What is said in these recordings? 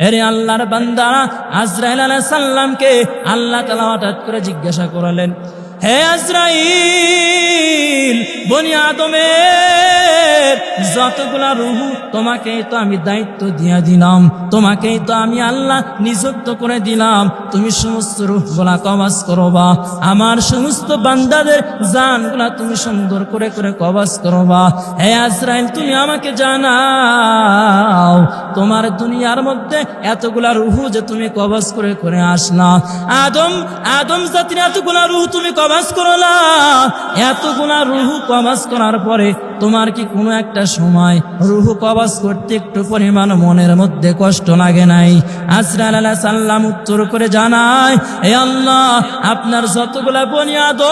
এরে আল্লাহর বান্দারা আজরাইল আলাহ সাল্লামকে আল্লাহ তালা হঠাৎ করে জিজ্ঞাসা করালেন হে আজরাইল! বনি আদমের যতগুলা রুহু, তোমাকেই তো আমি দায়িত্ব দিয়া দিলাম, তোমাকেই তো আমি আল্লাহ নিযুক্ত করে দিলাম। তুমি সমস্ত রুহগুলা কবাস করবা, আমার সমস্ত বান্দাদের জানগুলা তুমি সুন্দর করে করে কবাস করবা। হে আজরাইল, তুমি আমাকে জানাও, তোমার দুনিয়ার মধ্যে এতগুলা রুহু যে তুমি কবাস করে করে আসলা। আদম আদম জাতির এতগুলা রুহু তুমি কবাস করলা, এতগুলা রুহু কবাস করার পরে তোমার কি কোনো একটা সময় রুহু কবাস করতে একটু পরিমাণ মনের মধ্যে কষ্ট লাগে নাই? আসরাল আল্লাহ সাল্লাম উত্তর করে জানায়, এ আল্লাহ, আপনার যতগুলা বনিয়াদ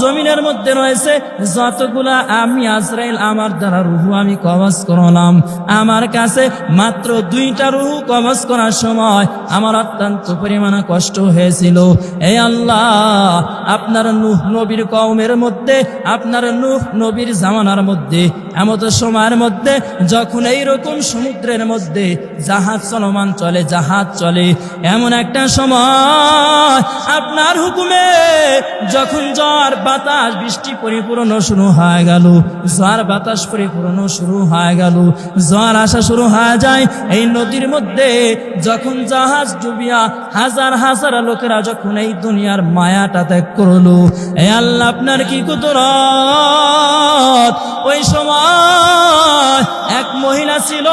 জমিনের মধ্যে রয়েছে, যতগুলা আমি আসরাইল আমার দ্বারা রুহু আমি কবাস করলাম। আমার কাছে মাত্র দুইটা রুহু কবাস করার সময় আমার অত্যন্ত পরিমাণে কষ্ট হয়েছিল। এ আল্লাহ, আপনার নুহ নবীর কওমের মধ্যে আপনার নুহ নবীর জামানার মধ্যে, এমত সময়ের মধ্যে, যখন এই রকম সমুদ্রের মধ্যে জাহাজ চলমান চলে, জাহাজ চলে, এমন একটা সময় আপনার হুকুমে যখন জ্বর বাতাস, বৃষ্টি পরিপূর্ণ শুরু হয়ে গেল জ্বর বাতাস পরিপূর্ণ শুরু হয়ে গেল জ্বর আসা শুরু হয়ে যায়, এই নদীর মধ্যে যখন জাহাজ ডুবিয়া হাজার হাজার লোকেরা যখন এই দুনিয়ার মায়াটা ত্যাগ করল এই আল্লাহ আপনার কি কুদরত? ওই সময় এক মহিলা ছিল।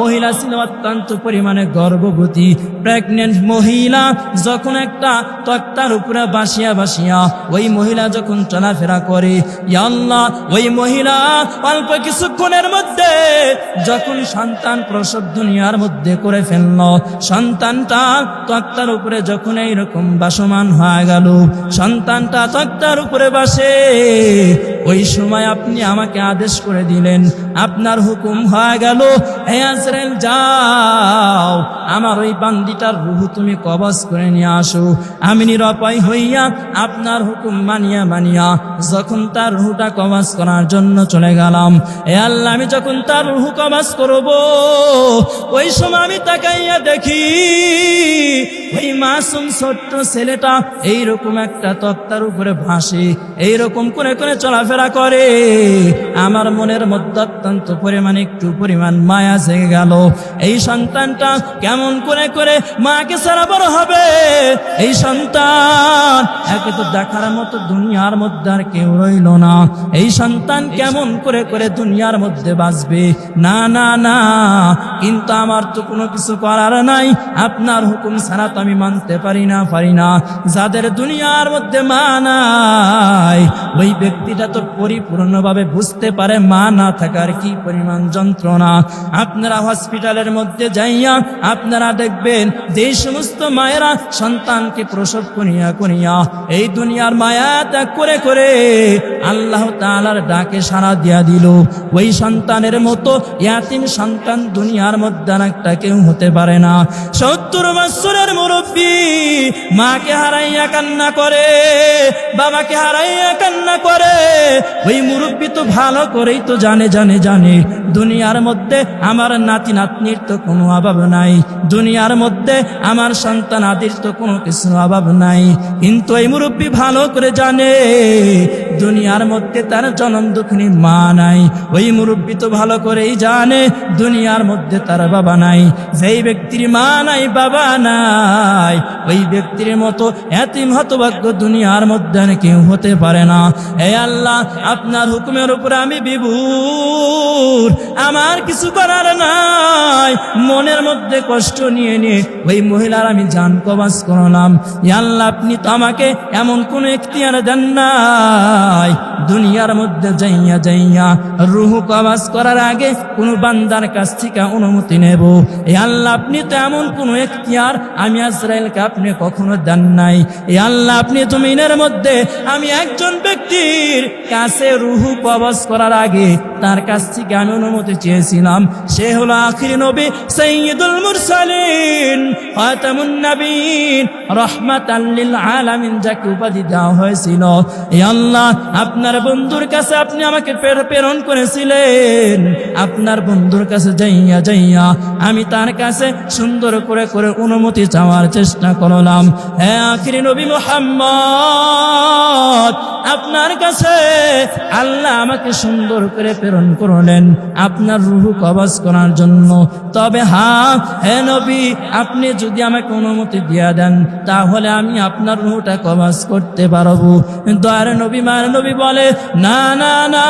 মহিলা ছিল অত্যন্ত পরিমাণে গর্ভবতী। প্রেগনেন্ট মহিলা যখন একটা তক্তার উপরে বাসিয়া বাসিয়া ওই মহিলা যখন চলাফেরা করে আল্লাহ, ওই মহিলা অল্প কিছুক্ষণের মধ্যে যখন সন্তান প্রসব দুনিয়ার মধ্যে করে ফেলল, সন্তানটা তক্তার উপরে যখন এইরকম বাসমান হয়ে গেল, সন্তানটা তক্তার উপরে বাসে। ওই সময় আপনি আমাকে আদেশ করে দিলেন, আপনার হুকুম হয়ে গেল। হে আজরাইল, যাও। আমার ওই বান্দিটার রুহু তুমি কবজ করে নিয়ে আসো। আমি নিরপায় হইয়া আপনার হুকুম মানিয়া মানিয়া যখন তার রুহুটা কবাস করার জন্য চলে গেলাম। এ আল্লাহ, আমি যখন তার রুহু কবাস করব, ওই সময় আমি তাকাইয়া দেখি ওই মাসুম ছোট্ট ছেলেটা এইরকম একটা তক্তার উপরে ভাসে, এইরকম করে করে চলাফেরা করে। আমার মনের মধ্যে অত্যন্ত পরিমাণ একটু পরিমাণ মায়া জেগে গেল। এই সন্তানটা কেমন করে করে মাকে ছাড়া বড় হবে? এই সন্তান একে তো দেখার মতো দুনিয়ার মধ্যে আর কেউ রইল না। এই সন্তান কেমন করে করে দুনিয়ার মধ্যে বাঁচবে? না না না, কিন্তু আমার তো কোনো কিছু করার নাই। আপনার হুকুম ছাড়া আমি মানতে পারি না পারি না। যাদের দুনিয়ার মধ্যে মা নাই, ওই ব্যক্তিটা তো পরিপূর্ণভাবে বুঝতে পারে মা না থাকার কি পরিমাণ যন্ত্রণা। আপনারা হসপিটালের মধ্যে যাইয়া আপনারা দেখবেন যে সমস্ত মায়েরা সন্তানকে প্রসব করিয়া করিয়া এই দুনিয়ার মায়া ত্যাগ করে করে আল্লাহ তাআলার ডাকে সাড়া দিয়া দিল। ওই সন্তানের মতো ইয়াতিম সন্তান দুনিয়ার মধ্যে একটা কেউ হতে পারে না। সত্তর বৎসরের মুরব্বী, মাকে হারাইয়া কান্না করে, বাবাকে হারাইয়া কান্না করে। ওই মুরব্বী তো ভালো করেই তো জানে জানে জানে। দুনিয়ার মধ্যে আমার নাতি নাতনির তো কোনো অভাব নাই। দুনিয়ার মধ্যে আমার সন্তান আদির তো কোনো কিছু অভাব নাই। কিন্তু এই মুরব্বী ভালো করে জানে, দুনিয়ার মধ্যে তার জনম দুঃখিনী মা নাই। ওই মুরব্বী তো ভালো করেই জানে, দুনিয়ার মধ্যে তার বাবা নাই। যেই ব্যক্তির মা নাই, বাবা নাই। ওই ব্যক্তির মতো এতিম হতভাগ্য দুনিয়ার মধ্যে কেউ হতে পারে না। এ আল্লাহ, আপনার হুকুমের উপরে আমি বিভুর। আমার কিছু করার নাই। মনের মধ্যে কষ্ট নিয়ে নিয়ে ওই মহিলার আমি জান কবাস করলাম। আল্লাহ, আপনি তো আমাকে এমন কোন এখতিয়ার দেন নাই। দুনিয়ার মধ্যে যাইয়া যাইয়া রুহু কবাস করার আগে কোন বান্দার কাছ থেকে অনুমতি নেব। এ আল্লাহ, আপনি তো এমন কোন এখতিয়ার আমি আপনি কখনো দেন নাই। এ আল্লাহ, আপনি জমিনের মধ্যে আমি একজন ব্যক্তির কাছে রুহু কবজ করার আগে তার কাছ থেকে আমি অনুমতি চেয়েছিলাম। সে হলো আখির নবী সৈয়দুল মুরসালিন। খাতামুন নবীন, রহমাতাল লিল আলামিন যাকে উপাধি দেওয়া হয়েছিল। আপনার বন্ধুর কাছে আপনি আমাকে প্রেরণ করেছিলেন। আপনার বন্ধুর কাছে যাইয়া যাইয়া আমি তার কাছে সুন্দর করে করে অনুমতি চাওয়ার চেষ্টা করলাম। হ্যাঁ আখিরি নবী মোহাম্মদ, আপনার কাছে আল্লাহ আমাকে সুন্দর করে প্রেরণ করলেন আপনার রুহু কবজ করার জন্য। তবে হ্যাঁ হে নবী, আপনি যদি আমাকে অনুমতি দিয়া দেন, তাহলে আমি আপনার রুহুটা কবজ করতে পারব। দয়ার নবী, মার নবী বলে, না না না,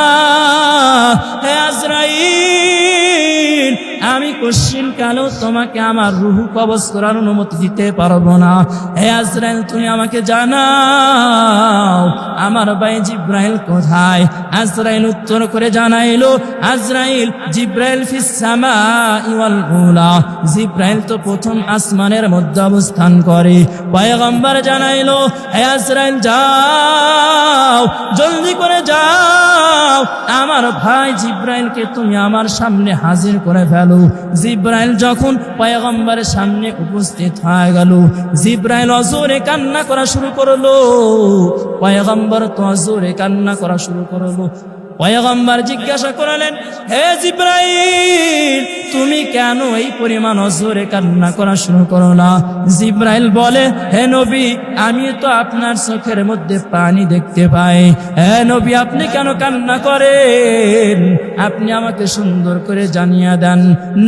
হে আজরাইল আমি কোশ্চিন কালেও তোমাকে আমার রুহু কবজ করার অনুমতি দিতে পারব না। হে আজরাইল, তুমি আমাকে জানাও, আমার ভাই জিব্রাইল কোথায়? আজরাইল উত্তর করে জানাইলো, আজরাইল জিব্রাইল ফিসামা জিব্রাইল তো প্রথম আসমানের মধ্যে অবস্থান করে। পয়গম্বর জানাইলো, হে আজরাইল, যাও, জলদি করে যাও। আমার ভাই জিব্রাইলকে তুমি আমার সামনে হাজির করে ফেলো। জিব্রাইল যখন পয়গম্বরের সামনে উপস্থিত হয়ে গেল, জিব্রাইল অজোরে কান্না করা শুরু করল। পয়গম্বর তো অজোরে কান্না করা শুরু করল। পয়গম্বর জিজ্ঞাসা করলেন, হে জিব্রাইল, তুমি কেন এই পরিমাণ অজোরে কান্না করা শুরু করো না? জিব্রাইল বলে, হে নবী, আমি তো আপনার চোখের মধ্যে পানি দেখতে পাই। হে নবী, আপনি কেন কান্না করেন? আপনি আমাকে সুন্দর করে জানিয়ে দেন।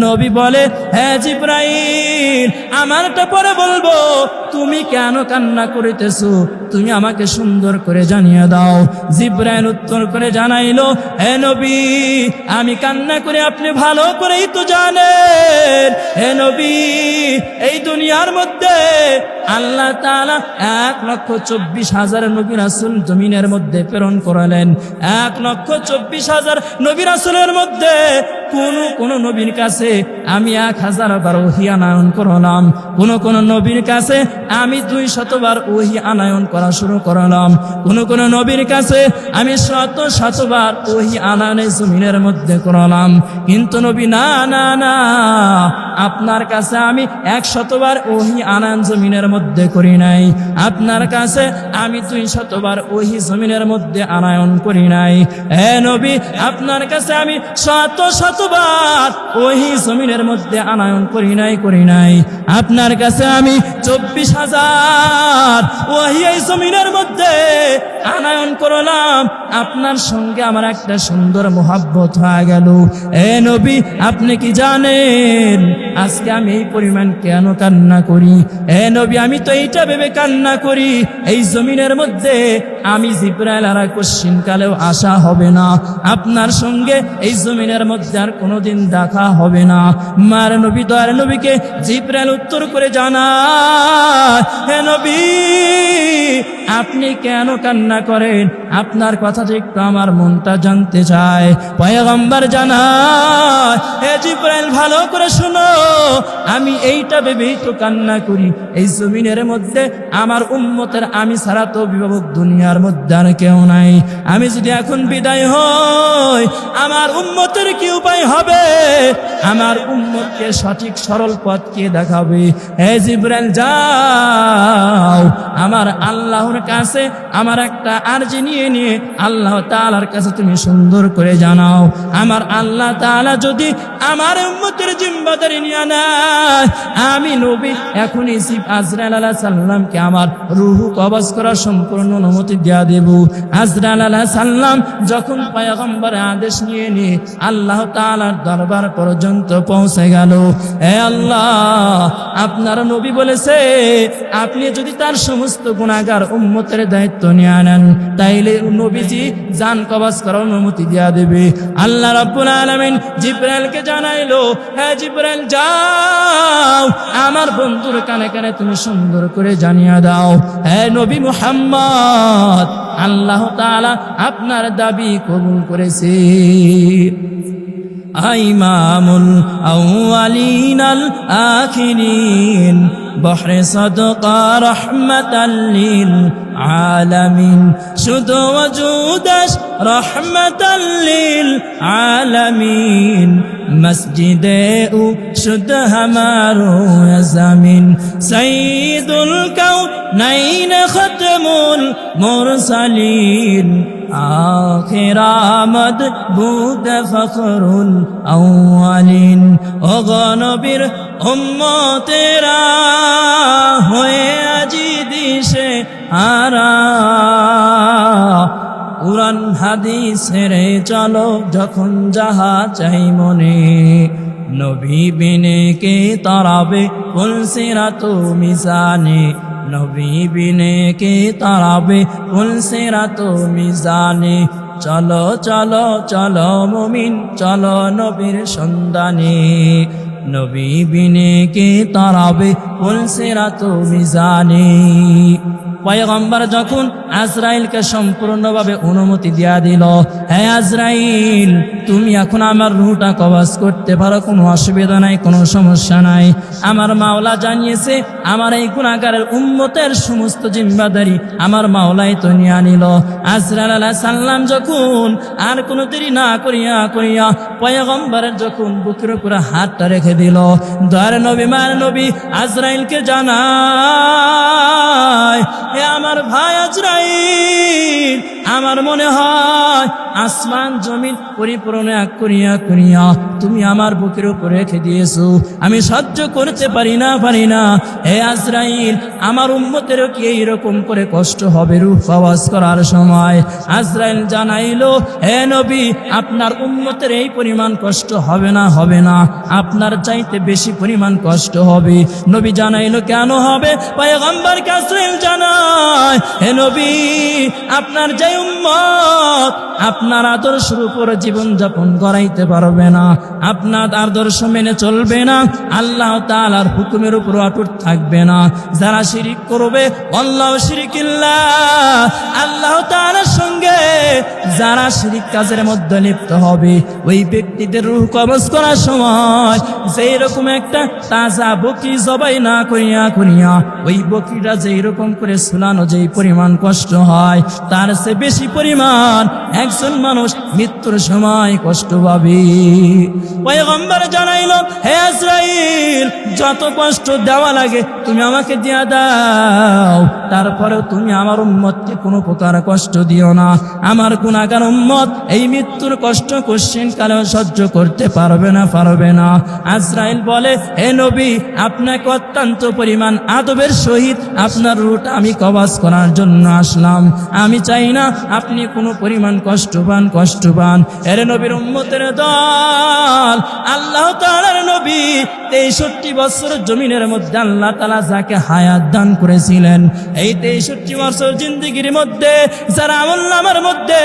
নবী বলে, হে জিব্রাইল, আমারটা পরে বলব, তুমি কেন কান্না করিতেছো? তুমি আমাকে সুন্দর করে জানিয়ে দাও। জিব্রাইল উত্তর করে জানাইলো হে নবী, আমি কান্না করে আপনি ভালো করেই তো জানেন। হে নবী, এই দুনিয়ার মধ্যে আল্লাহ তাআলা এক লক্ষ চব্বিশ হাজার নবী রাসুল জমিনের মধ্যে প্রেরণ করালেন। এক লক্ষ চব্বিশ হাজার নবী রাসুলের মধ্যে কোন কোন নবীর কাছে আমি এক হাজার বার ওহি আনায়ন করলাম। কোন কোন নবীর কাছে আমি দুই শতবার ওহি আনায়ন করা শুরু করলাম। কোন কোন নবীর কাছে আমি শত শতবার ওহি আনায়নে জমিনের মধ্যে করলাম। কিন্তু নবী, না না না, আপনার কাছে আমি এক শতবার ওহি আনায়ন জমিনের মধ্যে করি নাই। আপনার কাছে আমি দুই শতবার ওহি জমিনের মধ্যে আনায়ন করি নাই। হে নবী, আপনার কাছে আমি শত শতবার ওহি জমিনের মধ্যে আনায়ন করি নাই করি নাই। আপনার কাছে আমি চব্বিশ হাজার ওহি এই জমিনের মধ্যে আনায়ন করলাম। আপনার সঙ্গে আমার একটা সুন্দর মোহাব্বত হয়ে গেল। এ নবী, আপনি কি জানেন আজকে আমি এই পরিমাণ কেন কান্না করি? এ নবী আমি তো এইটা ভেবে কান্না করি এই জমিনের মধ্যে আমি জিব্রাইল আর কালেও আসা হবে না। আপনার সঙ্গে এই জমিনের মধ্যে আর কোনোদিন দেখা হবে না। মার নবী, দয়ার নবীকে জিব্রাইল উত্তর করে জানা হে নবী, আপনি কেন কান্না করেন? আপনার কথা যে একটু আমার মনটা জানতে চায়। পয়গম্বর জানায়, হে জিব্রাইল, ভালো করে শোনো, আমি এইটা ভেবেই তো কান্না করি। এই জমিনের মধ্যে আমার উম্মতের আমি ছাড়া তো অভিভাবক দুনিয়ার মধ্যে আর কেউ নাই। আমি যদি এখন বিদায় হই, আমার উম্মতের কি উপায় হবে? আমার উম্মতকে সঠিক সরল পথ কে দেখাবে? হে জিব্রাইল, যাও। আমার আল্লাহর কাছে আমার একটা আরজি নিয়ে নিয়ে আল্লাহ তাআলার কাছে তুমি সুন্দর করে জানাও। আমার আল্লাহ তাআলা যদি আমার উম্মতের জিম্মাদারি নিয়ে নেয়, আমি নবী এখনই শিব আজরাইল আলাহ সাল্লামকে আমার রুহু কবজ করার সম্পূর্ণ অনুমতি দেয়া দেব। আজরাইল আলাহ সাল্লাম যখন পয়গম্বরের আদেশ নিয়ে নিয়ে আল্লাহ তাআলার দরবার পর্যন্ত পৌঁছে গেল। হে আল্লাহ, আপনার নবী বলেছে, আপনি যদি তার সমস্ত গুণাগার উম্মতের দায়িত্ব নিয়ে আনেন তাইলে নবীজি জান কবাজ করার অনুমতি দেয়া দেবে। আল্লাহ রাব্বুল আলামিন জিব্রাইলকে জানাইলো হ্যাঁ জিব্রাইল, যাও, আমার বন্ধুর কানে কানে তুমি সুন্দর করে জানিয়ে দাও। হ্যাঁ নবী মুহাম্মদ আল্লাহ তাআলা আপনার দাবি কবুল করেছে। ইমামুল আউয়ালিনাল আখিরিন, বহরে সদকা রহমতাল্লিল আলামিন। শুধু ওজুদাস রহমতাল্লিল আলামিন। মসজিদে উ শুদ্ধ হমারো জমিন সঈদুল কৌ নাইন খতমুল মুরসালিন আখিরামদ বুদ ফখরুল আউয়ালিন ও গনবীর উম্মতেরা হয়ে আজি দিশে আরা উড়ান হাদিস হেরে চলো, যখন যাহা চাই মনে। নবী বিনে কে তারাবে ফুলসিরা তো মিজানে। নবী বিনে কে তারাবে ফুলসিরা তো মিজানে। চলো চলো চলো মুমিন, চলো নবীর সন্ধানে। নবী বিনে কে তারাবে ফুলসিরা তো মিজানে। পয়গম্বর যখন আজরাইলকে সম্পূর্ণভাবে অনুমতি দিয়া দিল হ্যাঁ আজরাইল, তুমি এখন আমার রুহটা কবাজ করতে পারো, কোনো অসুবিধা নাই, কোনো সমস্যা নাই। আমার মাওলা জানিয়েছে, আমার এই গুণাগারের উম্মতের সমস্ত জিম্মাদারি আমার মাওলাই তো নিয়ে নিল। আজরাইল আলাহ সাল্লাম যখন আর কোনো দেরি না করিয়া করিয়া পয়গম্বরের যখন বুকের উপরে হাতটা রেখে দিল, দয়ার নবী মার নবী, আজরাইলকে জানায় হে আমার ভাই আজরাইল আমার মনে হয় আসমান জমিন পরিপূর্ণ করিয়া করিয়া তুমি আমার বুকের উপর রেখে দিয়েছ। আমি সহ্য করতে পারি না পারি না। হে আজরাইল, আমার উম্মতেরও কি এইরকম করে কষ্ট হবে রূপ আওয়াজ করার সময়? আজরাইল জানাইলো, হে নবী, আপনার উম্মতের এই পরিমাণ কষ্ট হবে না হবে না। আপনার চাইতে বেশি পরিমাণ কষ্ট হবে। নবী জানাইল, কেন হবে? পয়গম্বর কাসরিল জানায়, হে নবী, আপনার যে আপনার আদর্শের উপর জীবন যাপন করাইতে পারবে না। আপনার আদর্শ মেনে চলবে না। আল্লাহ তাআলার হুকুমের উপর অটুট থাকবে না। যারা শিরিক করবে, আল্লাহ শিরিকিল্লাহ। আল্লাহ তাআলার সঙ্গে যারা শিরিক কাজের মধ্যে লিপ্ত হবে, ওই ব্যক্তিদের রূহ কবজ করার সময় যেই রকম একটা তাজা বকি জবাই না করিয়া করিয়া, ওই বকিটা যেই রকম করে শুনানো যেই পরিমাণ কষ্ট হয়, তার সে বেশি পরিমাণ একজন মানুষ মৃত্যুর সময় কষ্ট পাবে। পয়গম্বর জানাইল, হে আজরাইল যত কষ্ট দেওয়া লাগে তুমি আমাকে দিয়া দাও। তারপরেও তুমি আমার উম্মতকে কোনো প্রকার কষ্ট দিও না। আমার গুণাগার উম্মত এই মৃত্যুর কষ্ট কোশ্চিন কালেও সহ্য করতে পারবে না পারবে না। আজরাইল বলে, হে নবী, আপনাকে অত্যন্ত পরিমাণ আদবের সহিত আপনার রুট আমি কবাস করার জন্য আসলাম। আমি চাই না আপনি কোনো পরিমাণ কষ্ট পান কষ্ট পান। এর নবীর উম্মতের দল, আল্লাহ নবী তেষট্টি বছর জমিনের মধ্যে আল্লাহ তালা যাকে হায়াত দান করেছিলেন, এই তেষট্টি বছর জিন্দগির মধ্যে, যারা আমল নামার মধ্যে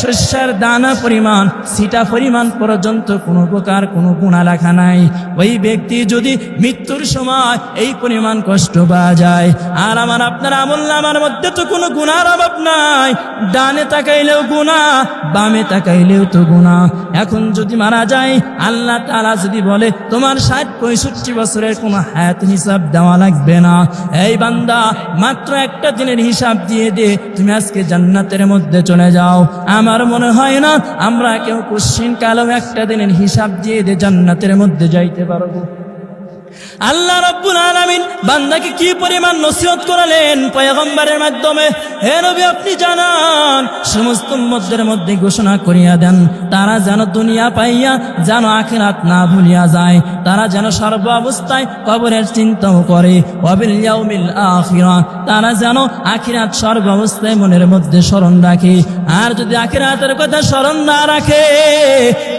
শস্যের দানা পরিমাণ, সিটা পরিমাণ পর্যন্ত কোনো প্রকার কোনো গুণা লেখা নাই। ওই ব্যক্তি যদি মৃত্যুর সময় এই পরিমাণ কষ্ট পাওয়া যায়, আর আমার আপনার আমল নামার মধ্যে তো কোনো গুণার অভাব নাই ডানে তাকাইলেও গুণা বামে তাকাইলেও তো গুণা এখন যদি মারা যায়, আল্লাহ তালা যদি বলে, তোমার ষাট পঁয়ষট্টি বছরের কোনো হায়াত হিসাব দেওয়া লাগবে না। এই বান্দা, মাত্র একটা দিনের হিসাব দিয়ে দে, তুমি আজকে জান্নাতের মধ্যে চলে যাও। আমার মনে হয় না, আমরা কেউ কোশ্চিন কালেও একটা দিনের হিসাব দিয়ে দে, জান্নাতের মধ্যে যাইতে পারব। আল্লাহ রব্বুল আলামিন বান্দাকে কি পরিমাণ নসিহত করালেন? পয়গম্বরের মাধ্যমে, হে নবী আপনি জানান, সমস্ত মধ্যের মধ্যে ঘোষণা করিয়া দেন, তারা যেন দুনিয়া পাইয়া যেন আখিরাত না ভুলিয়া যায়, তারা যেন সর্ব অবস্থায় কবরের চিন্তাও করে, ওয়াবিল আখিরা, তারা যেন আখিরাত সর্ব অবস্থায় মনের মধ্যে স্মরণ রাখে আর যদি আখেরাতের কথা স্মরণ না রাখে,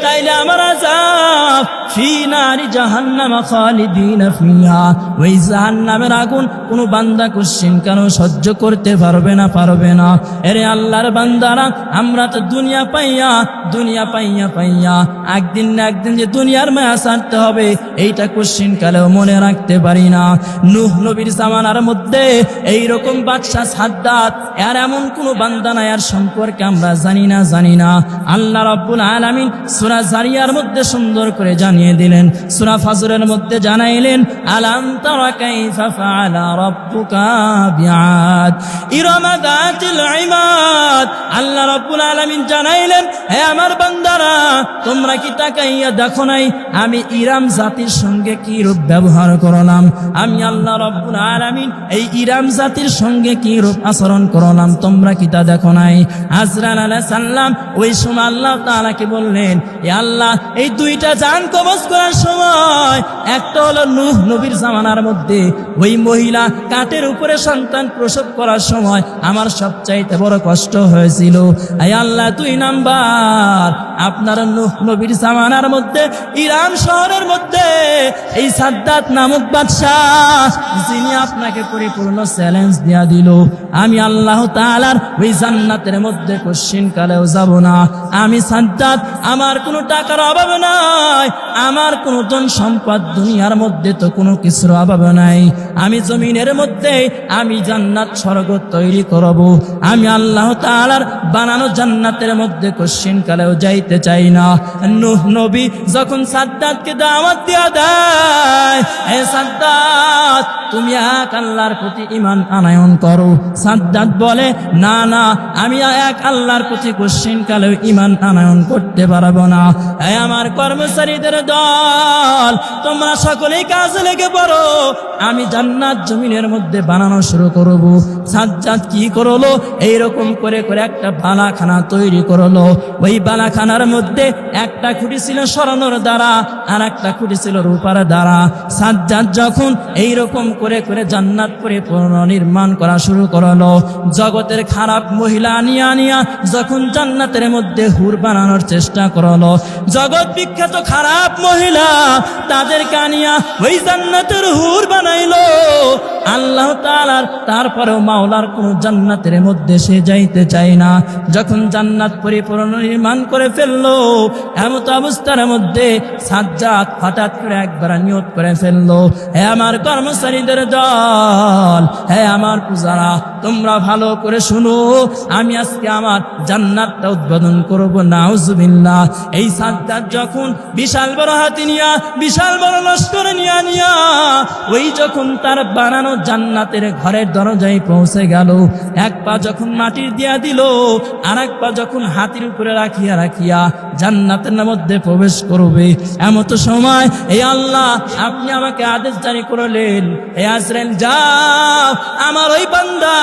তাইলে আমার আজাব ফি নারি জাহান্নামা খালিদিন ফিহা। ওই জাহান নামের আগুন কোনো বান্দা কোশ্চিন কেন সহ্য করতে পারবে না পারবে না। এরে আল্লাহর বান্দারা, আমরা তো দুনিয়া পাইয়া দুনিয়া পাইয়া পাইয়া, একদিন না একদিন যে দুনিয়ার মায়া ছাড়তে হবে, এইটা কোশ্চিন কালেও মনে রাখতে পারি না। নুহ নবীর জামানার মধ্যে এই রকম বাদশা সাদ্দাত, এর এমন কোনো বান্দা নাই আর সম্পর্কে আমরা জানি না জানি না। আল্লাহ রাব্বুল আলামিন সূরা জারিয়ার মধ্যে সুন্দর করে জানিয়ে দিলেন, সূরা ফাজরের মধ্যে জানাইলেন জানাইলেন তারা কাইফা ফাআলা রাব্বুকা বিআদ ইরামা দাতিল ইমাদ আল্লাহ রাব্বুল আলামিন জানাইলেন, হে আমার বান্দারা, তোমরা কি তাকাইয়া নাই? আমি ইরাম জাতির সঙ্গে কি ব্যবহার করলাম? আমি আল্লাহ রাব্বুল আলামিন এই ইরাম জাতির সঙ্গে কি রূপ আচরণ করলাম? তোমরা কি তা দেখো নাই? আজরাল আলাইহিস সালাম ওই সময় আল্লাহ তাআলাকে বললেন এ আল্লাহ, এই দুইটা জান কবজ করার সময়, একটা হলো নূহ নবীর জামানার মধ্যে ওই মহিলা কাঠের উপরে সন্তান প্রসব করার সময় আমার সবচাইতে বড় কষ্ট হয়েছিল। আয় আল্লাহ, তুই নাম্বার। আপনার নূহ নবীর জামানার মধ্যে, ইরান শহরের মধ্যে, এই সাদ্দাত নামক বাদশাহ, যিনি আপনাকে পরিপূর্ণ চ্যালেঞ্জ দিয়া দিল। আমি আল্লাহ তাআলার ওই জান্নাতের মধ্যে কোশ্চিন কালেও যাব না। আমি সাদ্দাত, আমার কোনো টাকার অভাব নাই, আমার কোনো ধন সম্পদ দুনিয়ার মধ্যে তো কোনো কিছুর অভাব নাই। আমি জমিনের মধ্যে, আমি জান্নাত স্বর্গ তৈরি করব। আমি আল্লাহ তাআলার বানানো জান্নাতের মধ্যে কোশ্চিন কালেও যাইতে চাই না। নূহ নবী যখন সাদ্দাতকে দাওয়াত দিয়া দেয় হে সাদ্দাত, তুমি এক আল্লাহর প্রতি ইমান আনায়ন করো। সাদ্দাত বলে, না না, আমি এক আল্লাহর প্রতি কোশ্চিন কালেও ইমান আনায়ন করতে পারব না। এই আমার কর্মচারীদের দল, তোমরা সকলেই কাজে লেগে পড়ো। আমি জান্নাত জমিনের মধ্যে বানানো শুরু করব। সাজ্জাদ কি করল? এইরকম করে করে একটা বালাখানা তৈরি করল। ওই বালাখানার মধ্যে একটা খুঁটি ছিল স্মরণের দ্বারা, আর একটা খুঁটি ছিল রূপার দ্বারা। সাজ্জাদ যখন এইরকম করে করে জান্নাত করে পুনর্নির্মাণ করা শুরু করল, জগতের খারাপ মহিলা আনিয়া আনিয়া যখন জান্নাতের মধ্যে হুর বানানোর চেষ্টা করল, জগৎ বিখ্যাত খারাপ মহিলা তাদের কানিয়া ওই জান্নাতের হুর বানাইলো। আল্লাহ তাআলার তারপরেও মাওলার কোন জান্নাতের মধ্যে সে যাইতে চায় না। যখন জান্নাত পরিপূর্ণ নির্মাণ করে ফেলল এমত অবস্থার মধ্যে সাজ্জাদ হঠাৎ করে একবার নিয়ত করে ফেলল। হে আমার কর্মচারীদের দল, হে আমার পূজারা তোমরা ভালো করে শুনো। আমি আজকে আমার জান্নাতটা উদ্বোধন করব, নাউজুবিল্লাহ। এই সাজ্জাদ যখন বিশাল বড় হাতি নিয়া, বিশাল বড় লস্কর নিয়া নিয়া, ওই যখন তার বানানো জান্নাতের ঘরের দরজায় পৌঁছে গেল, এক পা যখন মাটির দিয়া দিল আর এক পা যখন হাতির উপরে রাখিয়া রাখিয়া জান্নাতের মধ্যে প্রবেশ করবে। এমত সময় এই আল্লাহ, আপনি আমাকে আদেশ জারি করলেন, এ আজরেন যাও, আমার ওই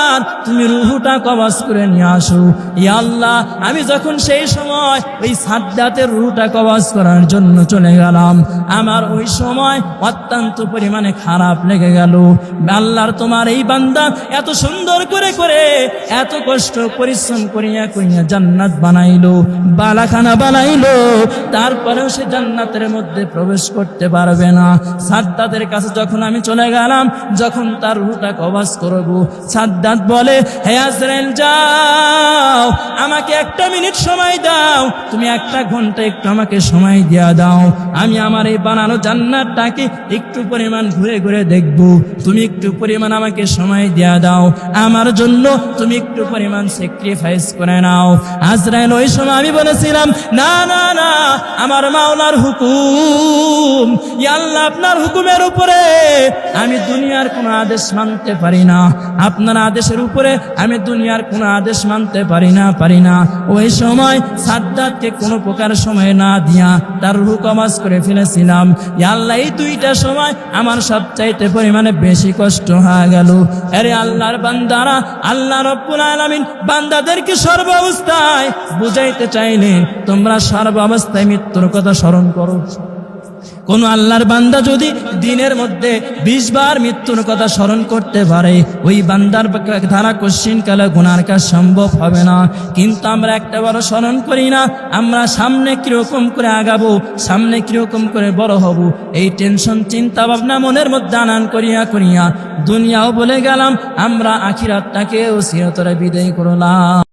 বান্দার তুমি রুহুটা কবাস করে নিয়ে আসো। ই আল্লাহ, আমি যখন সেই সময় ওই সাদ্দাতের রুহুটা কবাস করার জন্য চলে গেলাম, আমার ওই সময় অত্যন্ত পরিমাণে খারাপ লেগে গেল। আল্লাহর তোমার এই বান্দা এত সুন্দর করে করে এত কষ্ট, পরিশ্রম করিয়া করিয়া জান্নাত বানাইলো, বালাখানা বানাইলো, তারপরেও সে জান্নাতের মধ্যে প্রবেশ করতে পারবে না। সাদ্দাতের কাছে যখন আমি চলে গেলাম, যখন তার রুটা কবাস করব, সাদ্দাত বলে, হে আজরাইল, যাও, আমাকে একটা মিনিট সময় দাও। তুমি একটা ঘণ্টা একটু আমাকে সময় দিয়া দাও। আমি আমার এই বানানো জান্নাতটাকে একটু পরিমাণ ঘুরে ঘুরে দেখব। তুমি একটু পরিমাণ আমাকে সময় দিয়া দাও। আমার জন্য তুমি একটু পরিমাণ স্যাক্রিফাইস করে নাও। আজরাইল, ওই সময় আমি বলেছিলাম, না না না, আমার মাওলার হুকুম। আল্লাহ, আপনার হুকুমের উপরে আমি দুনিয়ার কোনো আদেশ মানতে পারি না। আপনার আদেশের উপরে আমি দুনিয়ার কোনো আদেশ মানতে পারি না পারি না। ওই সময় সাদ্দাতকে কোনো প্রকার সময় না দিয়া তার রুকমাস করে ফেলেছিলাম। আল্লাহ, এই দুইটা সময় আমার সবচাইতে পরিমাণে বেশি কষ্ট হয়ে গেল। আরে আল্লাহর বান্দারা, আল্লাহ রব্বুল আলামিন বান্দাদেরকে সর্ব অবস্থায় বুঝাইতে চাইলে তোমরা সর্ব অবস্থায় মৃত্যুর কথা স্মরণ করো। কোন আল্লাহর বান্দা যদি দিনের মধ্যে বিশ বার মৃত্যুর কথা স্মরণ করতে পারে, ওই বান্দার ধারা কোশ্চিন কালে গুনার কাজ সম্ভব হবে না। কিন্তু আমরা একটা বড় স্মরণ করি না, আমরা সামনে কীরকম করে আগাবো, সামনে কীরকম করে বড় হব, এই টেনশন চিন্তা ভাবনা মনের মধ্যে আনান করিয়া করিয়া দুনিয়াও বলে গেলাম, আমরা আখিরাতটাকেও চিরতরে বিদায় করলাম।